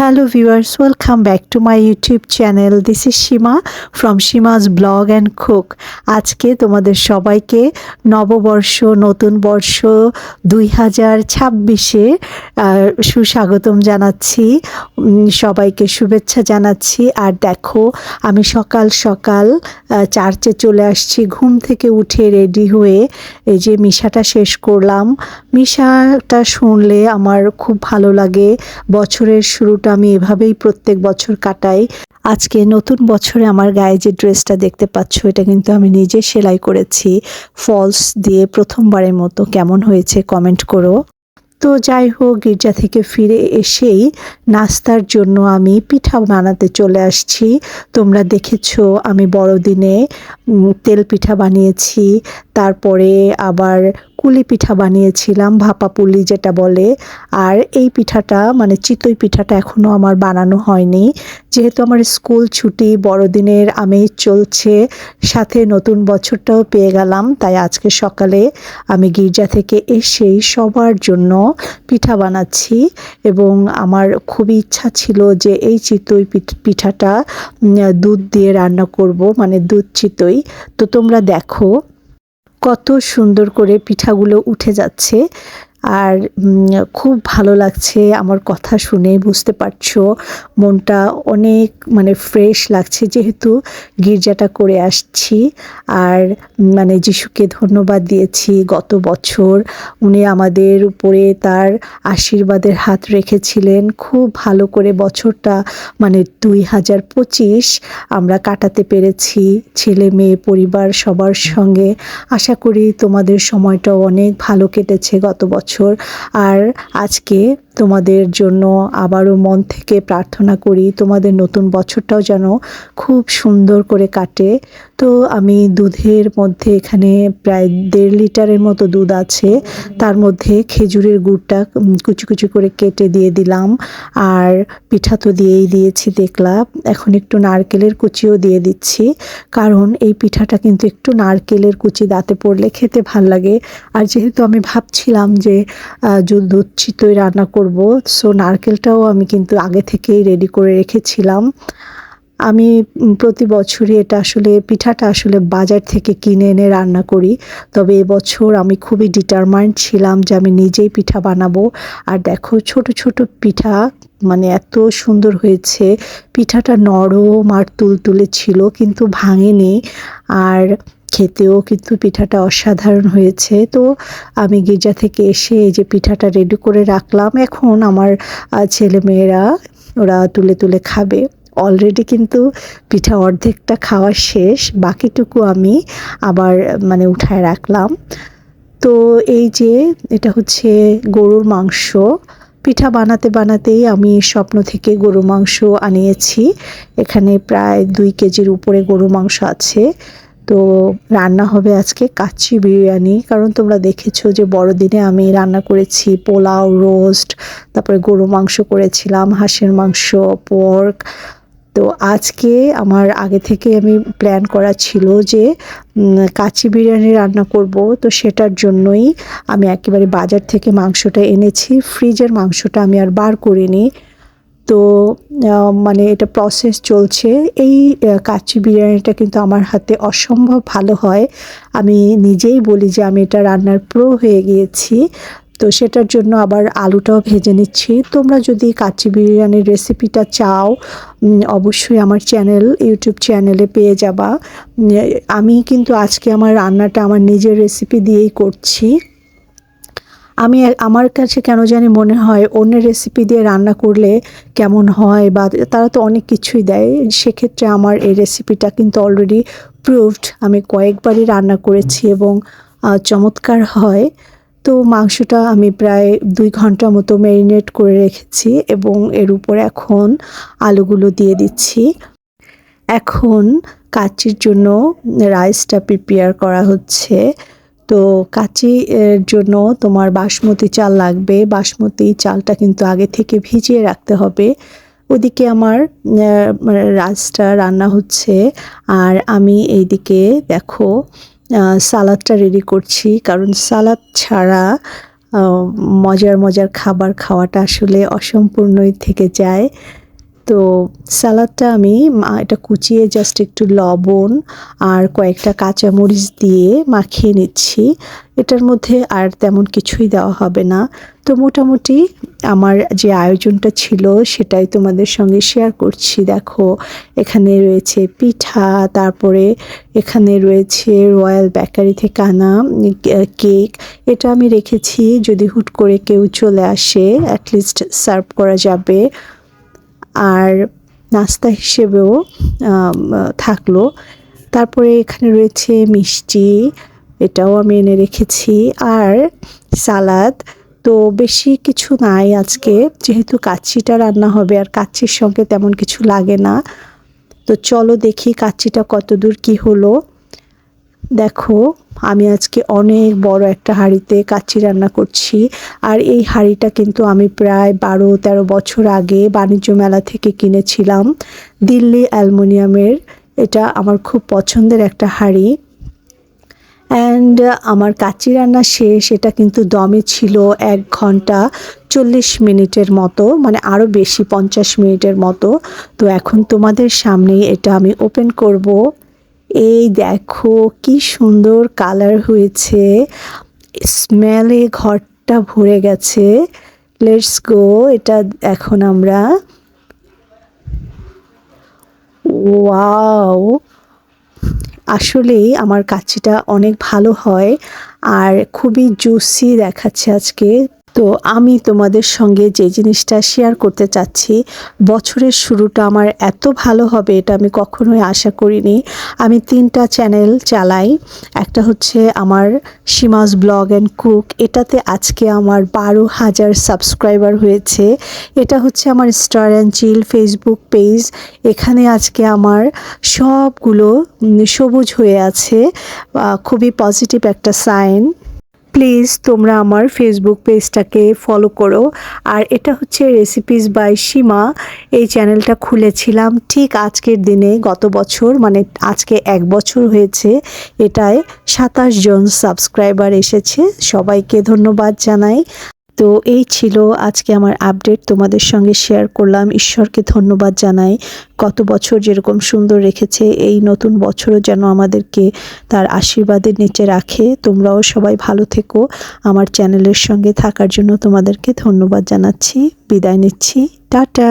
Hello viewers, welcome back to my YouTube channel. This is Shima from Shima's Blog and Cook. আজকে তোমাদের সবাইকে নববর্ষ নতুন বর্ষ দুই হাজার ছাব্বিশে সুস্বাগতম জানাচ্ছি। সবাইকে শুভেচ্ছা জানাচ্ছি। আর দেখো আমি সকাল সকাল চার্চে চলে আসছি। ঘুম থেকে উঠে রেডি হয়ে এই যে মিশাটা শেষ করলাম। মিশাটা শুনলে আমার খুব ভালো লাগে। বছরের শুরুটা আমি এভাবেই প্রত্যেক বছর কাটাই। আজকে নতুন বছরে আমার গায়ে যে ড্রেসটা দেখতে পাচ্ছ, এটা কিন্তু আমি নিজে সেলাই করেছি। ফলস দিয়ে প্রথমবারের মতো। কেমন হয়েছে কমেন্ট করো। তো যাই হোক, গির্জা থেকে ফিরে এসেই নাস্তার জন্য আমি পিঠা বানাতে চলে আসছি। তোমরা দেখেছ, আমি বড়দিনে তেল পিঠা বানিয়েছি। তারপরে আবার কুলি পিঠা বানিয়েছিলাম, ভাপা পুলি যেটা বলে। আর এই পিঠাটা মানে চিতই পিঠাটা এখনও আমার বানানো হয়নি। যেহেতু আমার স্কুল ছুটি, বড়দিনের আমেজ চলছে, সাথে নতুন বছরটাও পেয়ে গেলাম। তাই আজকে সকালে আমি গির্জা থেকে এসেই সবার জন্য পিঠা বানাচ্ছি। এবং আমার খুবই ইচ্ছা ছিল যে এই চিতই পিঠ- পিঠাটা দুধ দিয়ে রান্না করব মানে দুধ চিতই। তো তোমরা দেখো কত সুন্দর করে পিঠাগুলো উঠে যাচ্ছে। আর খুব ভালো লাগছে আমার কথা শুনে, বুঝতে পারছ। মনটা অনেক মানে ফ্রেশ লাগছে যেহেতু গির্জাটা করে আসছি। আর মানে যিশুকে ধন্যবাদ দিয়েছি গত বছর। উনি আমাদের উপরে তার আশীর্বাদের হাত রেখেছিলেন। খুব ভালো করে বছরটা মানে দুই হাজার পঁচিশ আমরা কাটাতে পেরেছি। ছেলে, মেয়ে, পরিবার, সবার সঙ্গে। আশা করি তোমাদের সময়টাও অনেক ভালো কেটেছে গত বছর। আর আজকে তোমাদের জন্য আবারও মন থেকে প্রার্থনা করি, তোমাদের নতুন বছরটাও যেন খুব সুন্দর করে কাটে। তো আমি দুধের মধ্যে এখানে প্রায় দেড় লিটারের মতো দুধ আছে, তার মধ্যে খেজুরের গুড়টা কুচি কুচি করে কেটে দিয়ে দিলাম, আর পিঠা তো দিয়েই দিয়েছি দেখলাম, এখন একটু নারকেলের কুচিও দিয়ে দিচ্ছি, কারণ এই পিঠাটা কিন্তু একটু নারকেলের কুচি দাঁতে পড়লে খেতে ভালো লাগে। আর যেহেতু আমি ভাবছিলাম যে দুধ চিতই রান্না করব সো নারকেলটাও আমি কিন্তু আগে থেকেই রেডি করে রেখেছিলাম। আমি প্রতি বছরই এটা আসলে, পিঠাটা আসলে বাজার থেকে কিনে এনে রান্না করি। তবে এবছর আমি খুবই ডিটারমাইন্ড ছিলাম যে আমি নিজেই পিঠা বানাবো। আর দেখো, ছোট ছোট পিঠা মানে এত সুন্দর হয়েছে। পিঠাটা নরম আর তুলতুলে ছিল, কিন্তু ভাঙেনি। আর খেতেও কিন্তু পিঠাটা অসাধারণ হয়েছে। তো আমি গির্জা থেকে এসে এই যে পিঠাটা রেডি করে রাখলাম। এখন আমার আহ, ছেলেমেয়েরা ওরা তুলে তুলে খাবে। অলরেডি কিন্তু পিঠা অর্ধেকটা খাওয়া শেষ। বাকিটুকু আমি আবার মানে উঠায় রাখলাম। তো এই যে এটা হচ্ছে গরুর মাংস। পিঠা বানাতে বানাতেই আমি স্বপ্ন থেকে গরু মাংস আনিয়েছি। এখানে প্রায় দুই কেজির উপরে গরু মাংস আছে। তো রান্না হবে আজকে কাচ্চি বিরিয়ানি। কারণ তোমরা দেখেছ যে বড়দিনে আমি রান্না করেছি পোলাও, রোস্ট, তারপরে গরু মাংস করেছিলাম, হাঁসের মাংস, পর্ক। তো আজকে আমার আগে থেকে আমি প্ল্যান করা ছিল যে কাচ্চি বিরিয়ানি রান্না করব। তো সেটার জন্যই আমি একেবারে বাজার থেকে মাংসটা এনেছি। ফ্রিজের মাংসটা আমি আর বার করিনি। তো মানে এটা প্রসেস চলছে। এই কাচ্চি বিরিয়ানিটা কিন্তু আমার হাতে অসম্ভব ভালো হয়। আমি নিজেই বলি যে আমি এটা রান্নার প্রো হয়ে গিয়েছি। তো সেটার জন্য আবার আলুটাও ভেজে নিচ্ছি। তোমরা যদি কাচ্চি বিরিয়ানির রেসিপিটা চাও অবশ্যই আমার চ্যানেল ইউটিউব চ্যানেলে পেয়ে যাবা। আমি কিন্তু আজকে আমার রান্নাটা, আমার নিজের রেসিপি দিয়েই করছি। আমি আমার কাছে কেন জানি মনে হয় অন্যের রেসিপি দিয়ে রান্না করলে কেমন হয় বা তারা তো অনেক কিছুই দেয়। সেক্ষেত্রে আমার এই রেসিপিটা কিন্তু অলরেডি প্রুভড আমি কয়েকবারই রান্না করেছি এবং চমৎকার হয়। তো মাংসটা আমি প্রায় দুই ঘণ্টা মতো ম্যারিনেট করে রেখেছি এবং এর উপর এখন আলুগুলো দিয়ে দিচ্ছি। এখন কাচির জন্য রাইসটা প্রিপেয়ার করা হচ্ছে। তো কাচি এর জন্য তোমার বাসমতি চাল লাগবে। বাসমতি চালটা কিন্তু আগে থেকে ভিজিয়ে রাখতে হবে। ওদিকে আমার রাইসটা রান্না হচ্ছে। আর আমি এইদিকে দেখো সালাদটা রেডি করছি। কারণ সালাদ ছাড়া মজার মজার খাবার খাওয়াটা আসলে অসম্পূর্ণই থেকে যায়। তো স্যালাডটা আমি এটা কুচিয়ে জাস্ট একটু লবণ আর কয়েকটা কাঁচামরিচ দিয়ে মাখিয়ে নিচ্ছি। এটার মধ্যে আর তেমন কিছুই দেওয়া হবে না। তো মোটামুটি আমার যে আয়োজনটা ছিল সেটাই তোমাদের সঙ্গে শেয়ার করছি। দেখো, এখানে রয়েছে পিঠা, তারপরে এখানে রয়েছে রয়্যাল বেকারি থেকে আনা কেক। এটা আমি রেখেছি, যদি হুট করে কেউ চলে আসে অ্যাটলিস্ট সার্ভ করা যাবে। আর নাস্তা হিসেবেও থাকল। তারপরে এখানে রয়েছে মিষ্টি, এটাও আমি এনে রেখেছি। আর সালাদ, তো বেশি কিছু নাই আজকে, যেহেতু কাচ্চিটা রান্না হবে আর কাচ্চির সঙ্গে তেমন কিছু লাগে না। তো চলো দেখি কাচ্চিটা কতদূর কি হলো। দেখো, আমি আজকে অনেক বড় একটা হাঁড়িতে কাচ্চি রান্না করছি। আর এই হাঁড়িটা কিন্তু আমি প্রায় বারো, তেরো বছর আগে বাণিজ্য মেলা থেকে কিনেছিলাম। দিল্লি অ্যালমোনিয়ামের। এটা আমার খুব পছন্দের একটা হাঁড়ি। অ্যান্ড আমার কাচ্চি রান্না শেষ, এটা কিন্তু দমে ছিল এক ঘণ্টা চল্লিশ মিনিটের মতো মানে আরও বেশি, পঞ্চাশ মিনিটের মতো। তো এখন তোমাদের সামনেই এটা আমি ওপেন করব। এই দেখো কি সুন্দর কালার হয়েছে। স্মেলে ঘরটা ভরে গেছে। লেটস গো এটা এখন আমরা ওয়াও আসলেই আমার কাচ্চিটা অনেক ভালো হয় আর খুবই জুসি দেখাচ্ছে আজকে। তো আমি তোমাদের সঙ্গে যে জিনিসটা শেয়ার করতে চাচ্ছি, বছরের শুরুটা আমার এত ভালো হবে এটা আমি কখনোই আশা করিনি। আমি তিনটা চ্যানেল চালাই, একটা হচ্ছে আমার সীমাস ব্লগ অ্যান্ড কুক এটাতে আজকে আমার বারো হাজার সাবস্ক্রাইবার হয়েছে। এটা হচ্ছে আমার star and chill Facebook page এখানে আজকে আমার সবগুলো সবুজ হয়ে আছে খুবই পজিটিভ একটা সাইন প্লিজ তোমরা আমার ফেসবুক পেজটাকে ফলো করো। আর এটা হচ্ছে রেসিপিস বাই সীমা এই চ্যানেলটা খুলেছিলাম ঠিক আজকের দিনে, গত বছর মানে আজকে এক বছর হয়েছে, এটায় সাতাশ জন সাবস্ক্রাইবার এসেছে। সবাইকে ধন্যবাদ জানাই। তো এই ছিল আজকে আমার আপডেট তোমাদের সঙ্গে শেয়ার করলাম। ঈশ্বরকে ধন্যবাদ জানাই। কত বছর যেরকম সুন্দর রেখেছে, এই নতুন বছরও যেন আমাদেরকে তার আশীর্বাদের নিচে রাখে। তোমরাও সবাই ভালো থেকো। আমার চ্যানেলের সঙ্গে থাকার জন্য তোমাদেরকে ধন্যবাদ জানাচ্ছি। বিদায় নিচ্ছি। টাটা!